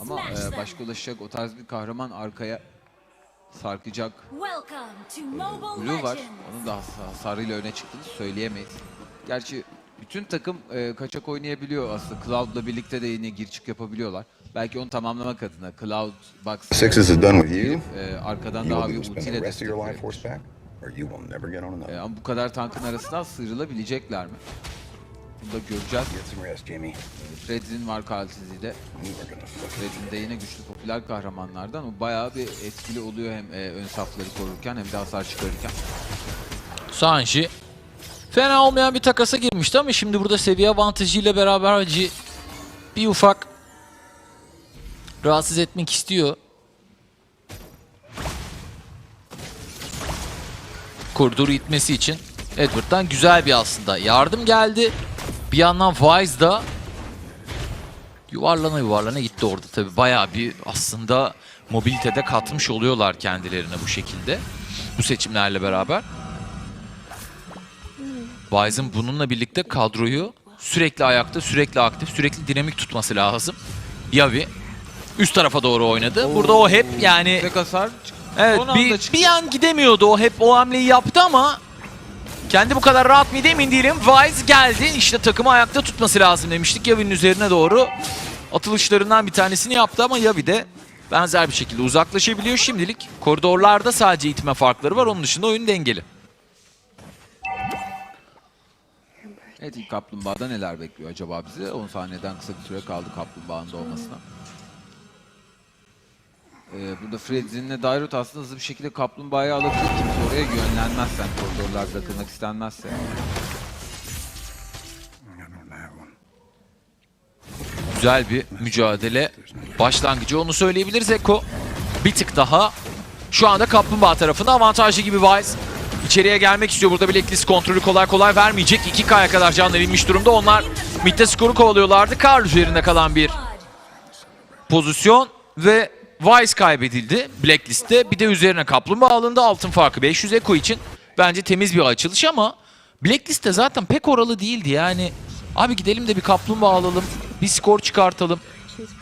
Ama e, başka ulaşacak o tarz bir kahraman arkaya sarkacak Mobile Blue var. Onun da has- hasarıyla öne çıktığını söyleyemeyiz. Gerçi bütün takım e, kaçak oynayabiliyor aslında. Cloud'la birlikte de yine gir çık yapabiliyorlar. Belki onu tamamlamak adına Cloud Box Sixes is done with you. e, arkadan You daha bir ultiyle on another. E, ama bu kadar tankın arasından sıyrılabilecekler mi? Bunu da göreceğiz. Fred'in var fucking Fred'in de yine güçlü popüler kahramanlardan. O bayağı bir etkili oluyor hem e, ön safları korurken hem de hasar çıkarırken. Sanji fena olmayan bir takasa girmişti ama şimdi burada seviye avantajıyla beraber Hacı bir ufak rahatsız etmek istiyor. Koridoru itmesi için Edward'dan güzel bir aslında yardım geldi. Bir yandan Wise da yuvarlana yuvarlana gitti orada tabi bayağı bir aslında mobilitede katmış oluyorlar kendilerine bu şekilde. Bu seçimlerle beraber. Wise'ın bununla birlikte kadroyu sürekli ayakta, sürekli aktif, sürekli dinamik tutması lazım. Yavi üst tarafa doğru oynadı. Burada o hep yani Tek hasar evet Son bir, bir an gidemiyordu o hep o hamleyi yaptı ama kendi bu kadar rahat mıydı emin değilim. Wise geldi işte takımı ayakta tutması lazım demiştik Yavi'nin üzerine doğru. Atılışlarından bir tanesini yaptı ama Yavi de benzer bir şekilde uzaklaşabiliyor şimdilik. Koridorlarda sadece itme farkları var onun dışında oyun dengeli. Evet ilk kaplumbağada neler bekliyor acaba bizi? 10 saniyeden kısa bir süre kaldı kaplumbağanın doğmasına. Ee, burada Fredzin'le Dairut aslında hızlı bir şekilde kaplumbağayı alabilir. Kimse oraya yönlenmezsen, koridorlarda bırakılmak istenmezse. Güzel bir mücadele başlangıcı onu söyleyebiliriz Eko. Bir tık daha şu anda Kaplumbağa tarafında avantajlı gibi Wise. İçeriye gelmek istiyor. Burada Blacklist kontrolü kolay kolay vermeyecek. 2K'ya kadar canları inmiş durumda. Onlar midde skoru kovalıyorlardı. Karl üzerinde kalan bir pozisyon ve Wise kaybedildi Blacklist'te. Bir de üzerine Kaplumbağa alındı. Altın farkı 500 Eko için. Bence temiz bir açılış ama Blacklist'te zaten pek oralı değildi. Yani abi gidelim de bir Kaplumbağa alalım. Bir skor çıkartalım.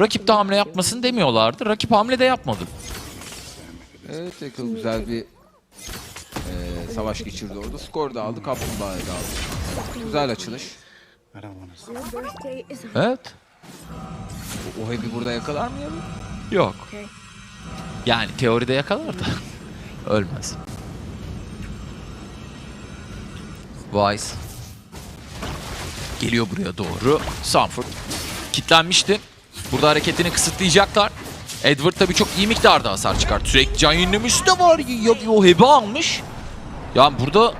Rakip de hamle yapmasın demiyorlardı. Rakip hamle de yapmadı. Evet Eko güzel bir e, savaş geçirdi orada. Skor da aldı, kaplumbağayı da aldı. Güzel açılış. Evet. O, o heavy burada yakalar mı ya? Yok. Yani teoride yakalar da ölmez. Wise geliyor buraya doğru. Sanford kitlenmişti. Burada hareketini kısıtlayacaklar. Edward tabii çok iyi miktarda hasar çıkarttı. Sürekli can yenilemesi de var. Ya o hebe almış. Yani burada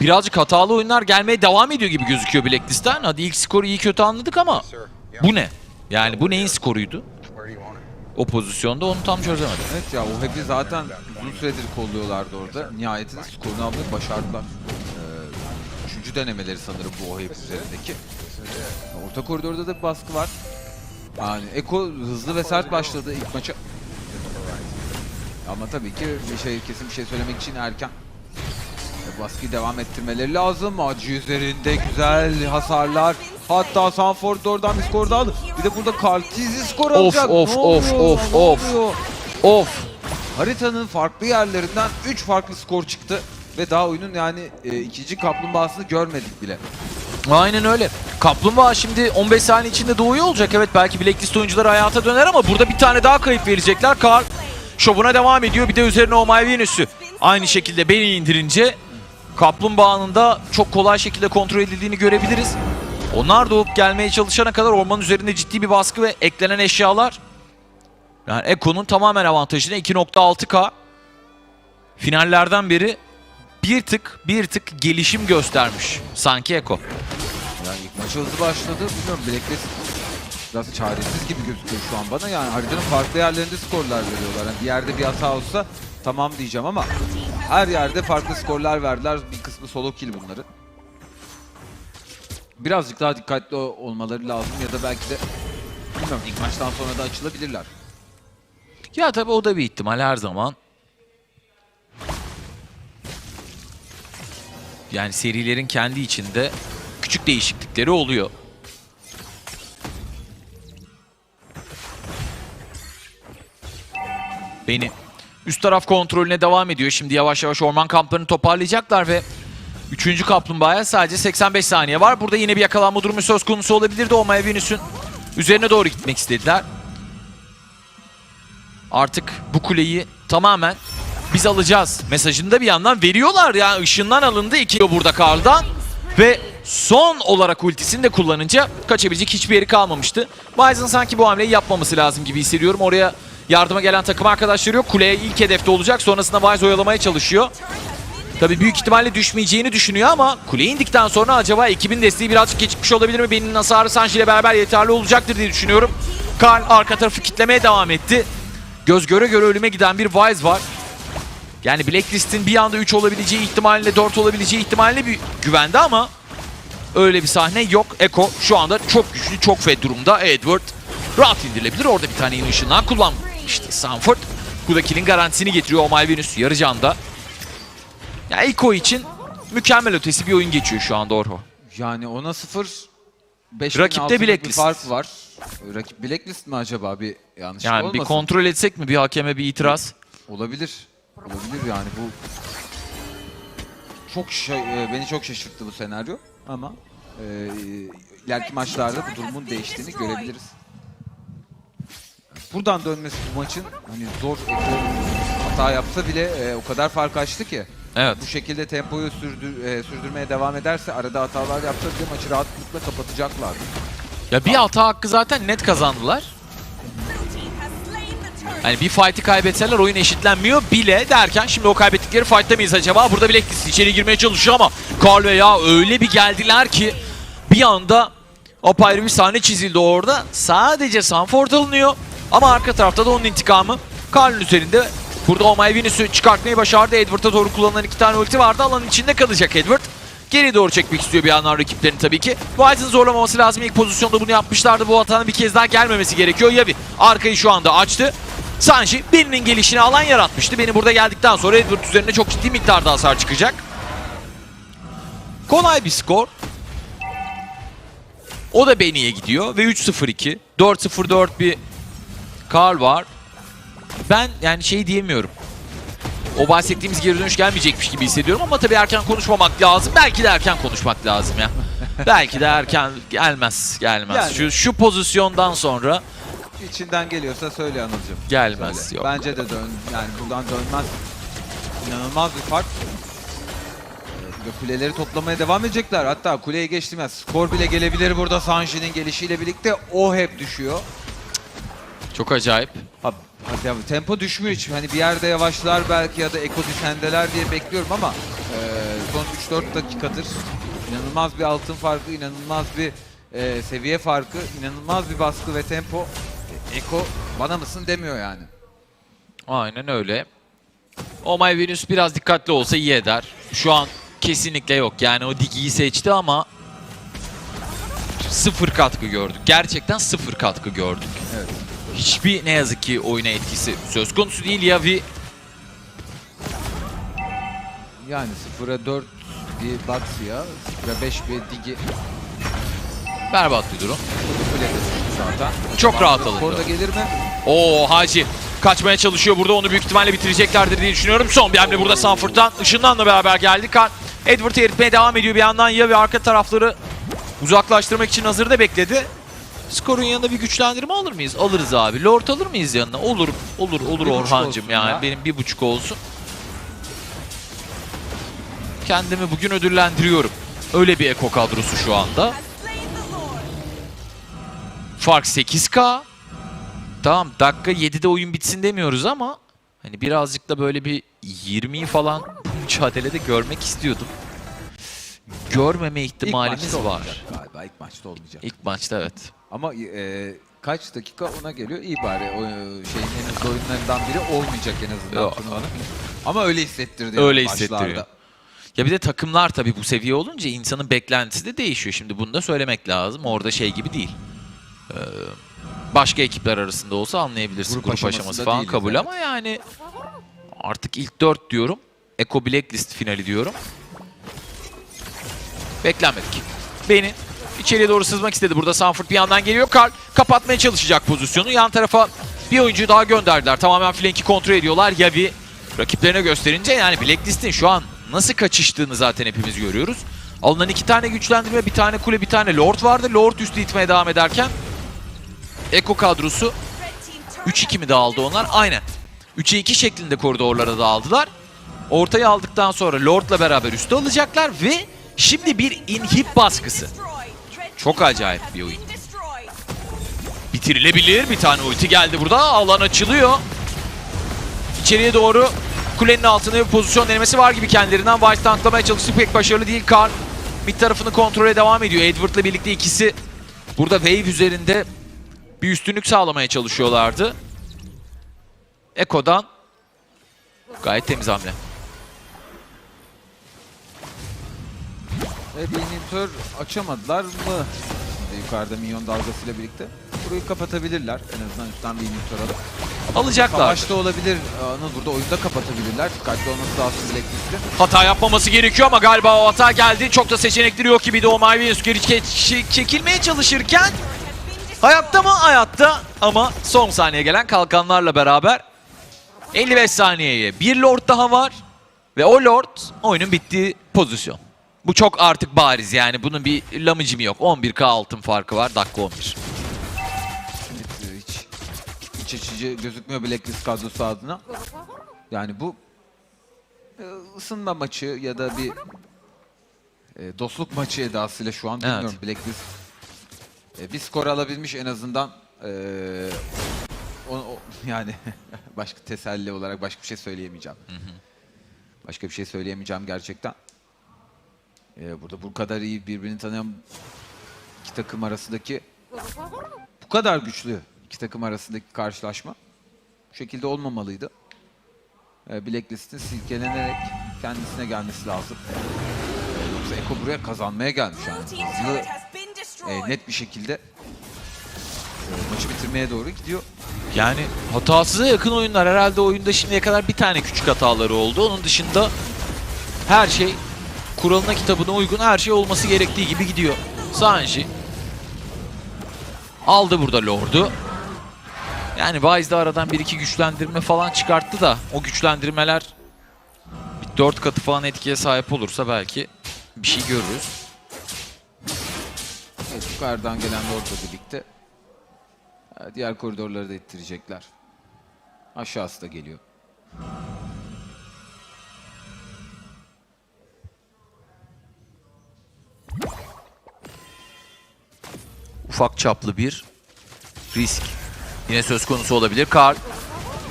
birazcık hatalı oyunlar gelmeye devam ediyor gibi gözüküyor Blacklist'ten. Hadi ilk skoru iyi kötü anladık ama bu ne? Yani bu neyin skoruydu? O pozisyonda onu tam çözemedim. Evet ya o heavy zaten uzun süredir kolluyorlardı orada. Nihayetinde skorunu almayı başardılar. Ee, üçüncü denemeleri sanırım bu o heavy üzerindeki. Orta koridorda da bir baskı var. Yani Eko hızlı ve sert başladı ilk maça. Ama tabii ki bir şey kesin bir şey söylemek için erken. Baskıyı devam ettirmeleri lazım. Acı üzerinde güzel hasarlar. Hatta Sanford da oradan bir skor da aldı. Bir de burada Kartizi skor Of, alacak. of, of, of, of. oluyor? Of! Haritanın farklı yerlerinden 3 farklı skor çıktı. Ve daha oyunun yani e, ikinci kaplumbağasını görmedik bile. Aynen öyle. Kaplumbağa şimdi 15 saniye içinde doğuyor olacak. Evet belki Blacklist oyuncuları hayata döner ama burada bir tane daha kayıp verecekler. Karl şovuna devam ediyor. Bir de üzerine o Mavi Venüs'ü aynı şekilde beni indirince Kaplumbağa'nın da çok kolay şekilde kontrol edildiğini görebiliriz. Onlar doğup gelmeye çalışana kadar ormanın üzerinde ciddi bir baskı ve eklenen eşyalar. Yani Eko'nun tamamen avantajına 2.6K finallerden beri bir tık bir tık gelişim göstermiş sanki Eko. Yani ilk maç hızlı başladı. Bilmiyorum Blacklist biraz çaresiz gibi gözüküyor şu an bana. Yani haritanın farklı yerlerinde skorlar veriyorlar. Yani bir yerde bir hata olsa tamam diyeceğim ama her yerde farklı skorlar verdiler. Bir kısmı solo kill bunların. Birazcık daha dikkatli olmaları lazım ya da belki de bilmiyorum ilk maçtan sonra da açılabilirler. Ya tabii o da bir ihtimal her zaman. Yani serilerin kendi içinde küçük değişiklikleri oluyor. Beni. Üst taraf kontrolüne devam ediyor. Şimdi yavaş yavaş orman kamplarını toparlayacaklar ve 3. kaplumbağaya sadece 85 saniye var. Burada yine bir yakalanma durumu söz konusu olabilirdi. Omaya Venüs'ün üzerine doğru gitmek istediler. Artık bu kuleyi tamamen biz alacağız mesajını da bir yandan veriyorlar. Yani ışından alındı iki burada Karl'dan. Ve son olarak ultisini de kullanınca kaçabilecek hiçbir yeri kalmamıştı. Bison sanki bu hamleyi yapmaması lazım gibi hissediyorum. Oraya yardıma gelen takım arkadaşları yok. Kuleye ilk hedefte olacak. Sonrasında Wise oyalamaya çalışıyor. Tabii büyük ihtimalle düşmeyeceğini düşünüyor ama kule indikten sonra acaba ekibin desteği birazcık gecikmiş olabilir mi? Benim hasarı Sanji ile beraber yeterli olacaktır diye düşünüyorum. Karl arka tarafı kitlemeye devam etti. Göz göre göre ölüme giden bir Wise var. Yani Blacklist'in bir anda 3 olabileceği ihtimalle 4 olabileceği ihtimalle bir güvende ama öyle bir sahne yok. Eko şu anda çok güçlü, çok fed durumda. Edward rahat indirilebilir. Orada bir tane yeni ışınlar kullanmıştı Sanford. Bu da kill'in garantisini getiriyor Omay Venus yarı canda. Ya Eko için mükemmel ötesi bir oyun geçiyor şu anda Orho. Yani ona 0 5 Rakipte bir Blacklist. fark var. Rakip Blacklist mi acaba bir yanlışlık Yani olmasın? bir kontrol etsek mi bir hakeme bir itiraz? Olabilir. Olabilir yani bu çok şa- e, beni çok şaşırttı bu senaryo ama e, ileriki maçlarda bu durumun değiştiğini görebiliriz. Buradan dönmesi bu maçın hani zor Eko hata yapsa bile e, o kadar fark açtı ki. Evet. Bu şekilde tempoyu sürdür, e, sürdürmeye devam ederse arada hatalar yapsa bile maçı rahatlıkla kapatacaklar. Ya bir hata hakkı zaten net kazandılar. Hani bir fight'i kaybetseler oyun eşitlenmiyor bile derken şimdi o kaybettikleri fight'ta mıyız acaba? Burada Blacklist içeri girmeye çalışıyor ama Carl ve ya öyle bir geldiler ki bir anda apayrı bir sahne çizildi orada. Sadece Sanford alınıyor ama arka tarafta da onun intikamı Carl'ın üzerinde. Burada Omay Venüs'ü çıkartmayı başardı. Edward'a doğru kullanılan iki tane ulti vardı. Alanın içinde kalacak Edward. Geri doğru çekmek istiyor bir yandan rakiplerini tabii ki. White'ın zorlamaması lazım. İlk pozisyonda bunu yapmışlardı. Bu hatanın bir kez daha gelmemesi gerekiyor. Yavi arkayı şu anda açtı. Sanji birinin gelişine alan yaratmıştı. Beni burada geldikten sonra Edward üzerine çok ciddi miktarda hasar çıkacak. Kolay bir skor. O da Benny'e gidiyor ve 3-0-2. 4-0-4 bir Karl var. Ben yani şey diyemiyorum. O bahsettiğimiz geri dönüş gelmeyecekmiş gibi hissediyorum ama tabii erken konuşmamak lazım. Belki de erken konuşmak lazım ya. Belki de erken gelmez, gelmez. Yani. Şu şu pozisyondan sonra İçinden geliyorsa söyle Anılcım. gelmez. Söyle. Yok. Bence de dön yani buradan dönmez. İnanılmaz bir fark. Ee, Ve kuleleri toplamaya devam edecekler. Hatta kuleye geçtiğimez. Skor bile gelebilir burada Sanji'nin gelişiyle birlikte. O hep düşüyor. Çok acayip. Ha, abi, tempo düşmüyor hiç. Hani bir yerde yavaşlar belki ya da eko düşendeler diye bekliyorum ama e, son 3-4 dakikadır inanılmaz bir altın farkı, inanılmaz bir e, seviye farkı, inanılmaz bir baskı ve tempo. E, eko bana mısın demiyor yani. Aynen öyle. Oh My Venus biraz dikkatli olsa iyi eder. Şu an kesinlikle yok. Yani o Digi'yi seçti ama sıfır katkı gördük. Gerçekten sıfır katkı gördük. Evet. Hiçbir ne yazık ki oyuna etkisi söz konusu değil. Yavi Yani 0'a 4 bir Baxia, 0'a 5 bir Digi. berbat bir durum. Zaten. Çok rahat alındı. Skor da gelir mi? Oo Hacı kaçmaya çalışıyor burada. Onu büyük ihtimalle bitireceklerdir diye düşünüyorum. Son bir hamle burada Sanford'dan. Işınlan'la beraber geldi. Kan Edward'ı eritmeye devam ediyor bir yandan. Ya ve arka tarafları uzaklaştırmak için hazırda bekledi. Skorun yanında bir güçlendirme alır mıyız? Alırız abi. Lord alır mıyız yanına? Olur. Olur. Olur Orhancım yani. ya. Benim bir buçuk olsun. Kendimi bugün ödüllendiriyorum. Öyle bir eko kadrosu şu anda. Fark 8K. Tamam dakika 7'de oyun bitsin demiyoruz ama hani birazcık da böyle bir 20'yi falan bu mücadelede görmek istiyordum. Görmeme ihtimalimiz var. Galiba ilk maçta olmayacak. İlk maçta evet. Ama e, kaç dakika ona geliyor? İyi bari. O, e, şeyin en hızlı oyunlarından biri olmayacak en azından Yok. turnuvanın. Ama öyle hissettirdi. Öyle başlarda. hissettiriyor. Ya bir de takımlar tabii bu seviye olunca insanın beklentisi de değişiyor. Şimdi bunu da söylemek lazım. Orada şey gibi değil. Ee, başka ekipler arasında olsa anlayabilirsin. Grup Grup, aşamasında aşaması falan değiliz, kabul evet. ama yani artık ilk dört diyorum. Eko Blacklist finali diyorum. Beklenmedik. Beni içeriye doğru sızmak istedi. Burada Sanford bir yandan geliyor. Karl kapatmaya çalışacak pozisyonu. Yan tarafa Bir oyuncuyu daha gönderdiler. Tamamen flanki kontrol ediyorlar. Yavi rakiplerine gösterince yani Blacklist'in şu an nasıl kaçıştığını zaten hepimiz görüyoruz. Alınan iki tane güçlendirme, bir tane kule, bir tane Lord vardı. Lord üstü itmeye devam ederken Eko kadrosu 3-2 mi dağıldı onlar? Aynen. 3'e 2 şeklinde koridorlara dağıldılar. Ortayı aldıktan sonra Lord'la beraber üstü alacaklar ve şimdi bir inhib baskısı. Çok acayip bir oyun. Bitirilebilir. Bir tane ulti geldi burada. Alan açılıyor. İçeriye doğru kulenin altında bir pozisyon denemesi var gibi kendilerinden. Vice tanklamaya çalıştı. Pek başarılı değil. Karl mid tarafını kontrole devam ediyor. Edward'la birlikte ikisi burada wave üzerinde bir üstünlük sağlamaya çalışıyorlardı. Eko'dan gayet temiz hamle. Ve bir inhibitör açamadılar mı? Şimdi yukarıda minyon dalgasıyla birlikte. Burayı kapatabilirler. En azından üstten bir inhibitör alıp. Alacaklar. Savaşta olabilir. Anıl burada oyunda kapatabilirler. Dikkatli olması lazım Blacklist'in. Hata yapmaması gerekiyor ama galiba o hata geldi. Çok da seçenekleri yok gibi de o Mavi Yuskeri çekilmeye çalışırken hayatta mı? Hayatta ama son saniye gelen kalkanlarla beraber 55 saniyeye bir Lord daha var ve o Lord oyunun bittiği pozisyon. Bu çok artık bariz yani bunun bir lamıcımı yok. 11k altın farkı var dakika 11. Evet, hiç iç açıcı gözükmüyor Blacklist kadrosu adına. Yani bu e, ısınma maçı ya da bir e, dostluk maçı edasıyla şu an bilmiyorum Blacklist e, bir skor alabilmiş en azından e, o, o- yani başka teselli olarak başka bir şey söyleyemeyeceğim. Başka bir şey söyleyemeyeceğim gerçekten. E, burada bu kadar iyi birbirini tanıyan iki takım arasındaki bu kadar güçlü iki takım arasındaki karşılaşma bu şekilde olmamalıydı. Ee, Blacklist'in silkelenerek kendisine gelmesi lazım. Ee, Yoksa Eko buraya kazanmaya gelmiş yani. E, net bir şekilde e, maçı bitirmeye doğru gidiyor. Yani hatasıza yakın oyunlar herhalde oyunda şimdiye kadar bir tane küçük hataları oldu. Onun dışında her şey kuralına kitabına uygun her şey olması gerektiği gibi gidiyor. Sanji aldı burada Lord'u. Yani Wise de aradan bir iki güçlendirme falan çıkarttı da o güçlendirmeler bir dört katı falan etkiye sahip olursa belki bir şey görürüz. Evet, yukarıdan gelen Lord'la birlikte e, diğer koridorları da ittirecekler. Aşağısı da geliyor. Ufak çaplı bir risk. Yine söz konusu olabilir. Karl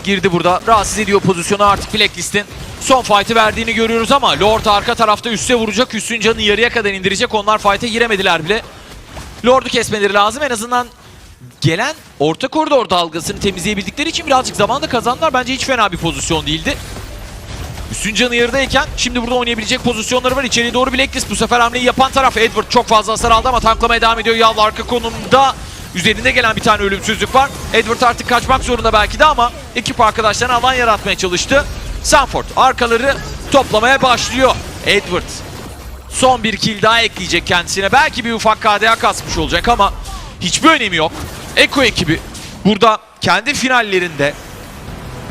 girdi burada. Rahatsız ediyor pozisyonu artık Blacklist'in. Son fight'ı verdiğini görüyoruz ama Lord arka tarafta üste vuracak. Üstün canını yarıya kadar indirecek. Onlar fight'e giremediler bile. Lord'u kesmeleri lazım. En azından gelen orta koridor dalgasını temizleyebildikleri için birazcık zaman da kazandılar. Bence hiç fena bir pozisyon değildi. Üstün canı yarıdayken şimdi burada oynayabilecek pozisyonları var. İçeriye doğru Blacklist bu sefer hamleyi yapan taraf. Edward çok fazla hasar aldı ama tanklamaya devam ediyor. Yallı arka konumda. Üzerinde gelen bir tane ölümsüzlük var. Edward artık kaçmak zorunda belki de ama ekip arkadaşlarına alan yaratmaya çalıştı. Sanford arkaları toplamaya başlıyor. Edward son bir kill daha ekleyecek kendisine. Belki bir ufak KDA kasmış olacak ama hiçbir önemi yok. Eko ekibi burada kendi finallerinde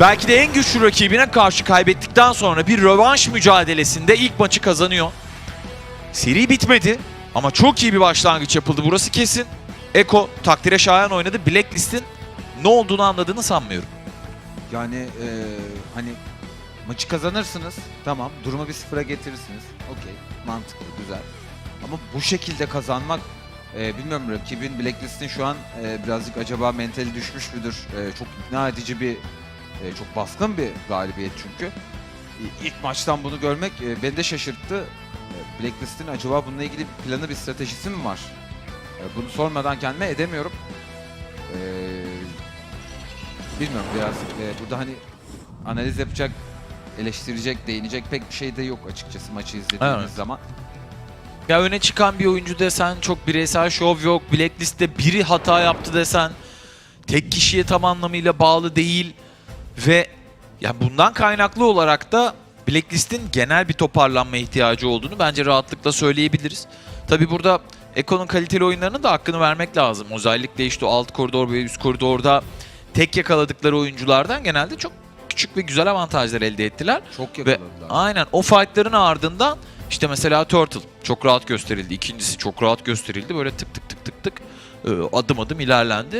belki de en güçlü rakibine karşı kaybettikten sonra bir rövanş mücadelesinde ilk maçı kazanıyor. Seri bitmedi ama çok iyi bir başlangıç yapıldı burası kesin. Eko takdire şayan oynadı. Blacklist'in ne olduğunu anladığını sanmıyorum. Yani e, hani maçı kazanırsınız. Tamam. Durumu bir sıfıra getirirsiniz. Okey. Mantıklı, güzel. Ama bu şekilde kazanmak e, bilmiyorum rakibin Blacklist'in şu an e, birazcık acaba mentali düşmüş müdür? E, çok ikna edici bir, e, çok baskın bir galibiyet çünkü. E, ilk maçtan bunu görmek e, beni de şaşırttı. E, Blacklist'in acaba bununla ilgili bir planı, bir stratejisi mi var? E, bunu sormadan kendime edemiyorum. E, bilmiyorum biraz e, burada hani analiz yapacak, eleştirecek, değinecek pek bir şey de yok açıkçası maçı izlediğiniz Evet. zaman. Ya öne çıkan bir oyuncu desen çok bireysel şov yok. Blacklist'te biri hata yaptı desen tek kişiye tam anlamıyla bağlı değil ve ya bundan kaynaklı olarak da Blacklist'in genel bir toparlanma ihtiyacı olduğunu bence rahatlıkla söyleyebiliriz. Tabi burada Eko'nun kaliteli oyunlarının da hakkını vermek lazım. Özellikle işte o alt koridor ve üst koridorda tek yakaladıkları oyunculardan genelde çok küçük ve güzel avantajlar elde ettiler. Çok Ve yakaladılar. aynen o fightların ardından işte mesela Turtle çok rahat gösterildi. İkincisi çok rahat gösterildi. Böyle tık tık tık tık tık e, adım adım ilerlendi.